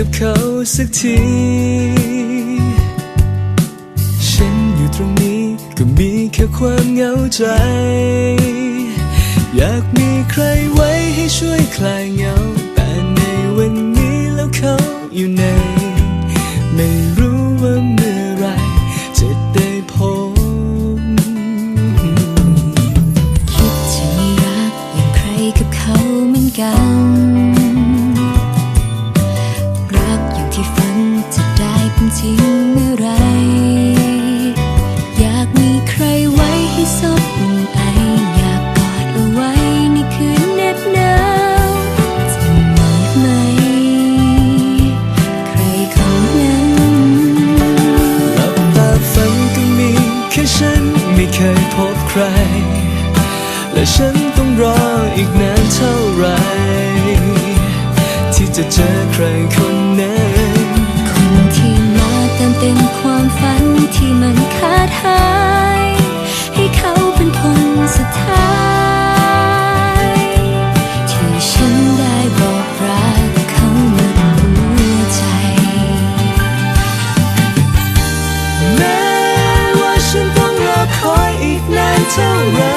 กับเขาสักที ฉันอยู่ตรงนี้ก็มีแค่ความเหงาใจ อยากมีใครไว้ให้ช่วยคลายเหงา แต่ในวันนี้แล้วเขาอยู่ไหนไม่รู้ จริงเมื่อไร อยากมีใครไว้ให้ซบอุ่นไอ อยากกอดเอาไว้ในคืนเหน็บหนาวจะมีไหม ใครคนนั้นหลับตาฝันก็มีแค่ฉันไม่เคยพบใคร และฉันต้องรออีกนานเท่าไหรที่จะเจอใครคนนั้น ที่มันขาดหาย ให้เขาเป็นคนสุดท้าย ที่ฉันได้บอกรักเขาหมดหัวใจ แม้ว่าฉันต้องรอคอยอีกนานเท่าไร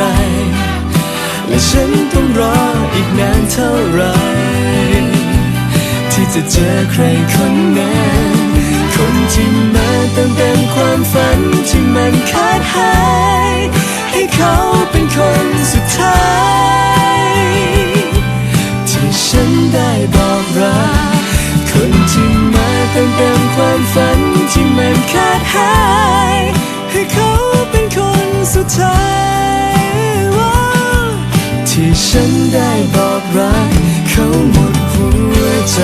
ร และฉันต้องรออีกนานเท่าไร ที่จะเจอใครคนนั้นคนที่มาเติมเต็มความฝันที่มันขาดหาย ให้เขาเป็นคนสุดท้าย ที่ฉันได้บอกรักคนที่มาเติมเต็มความฝันที่มันขาดหาย ให้เขาเป็นคนสุดท้าย ฉันได้บอกรักเขาหมดหัวใจ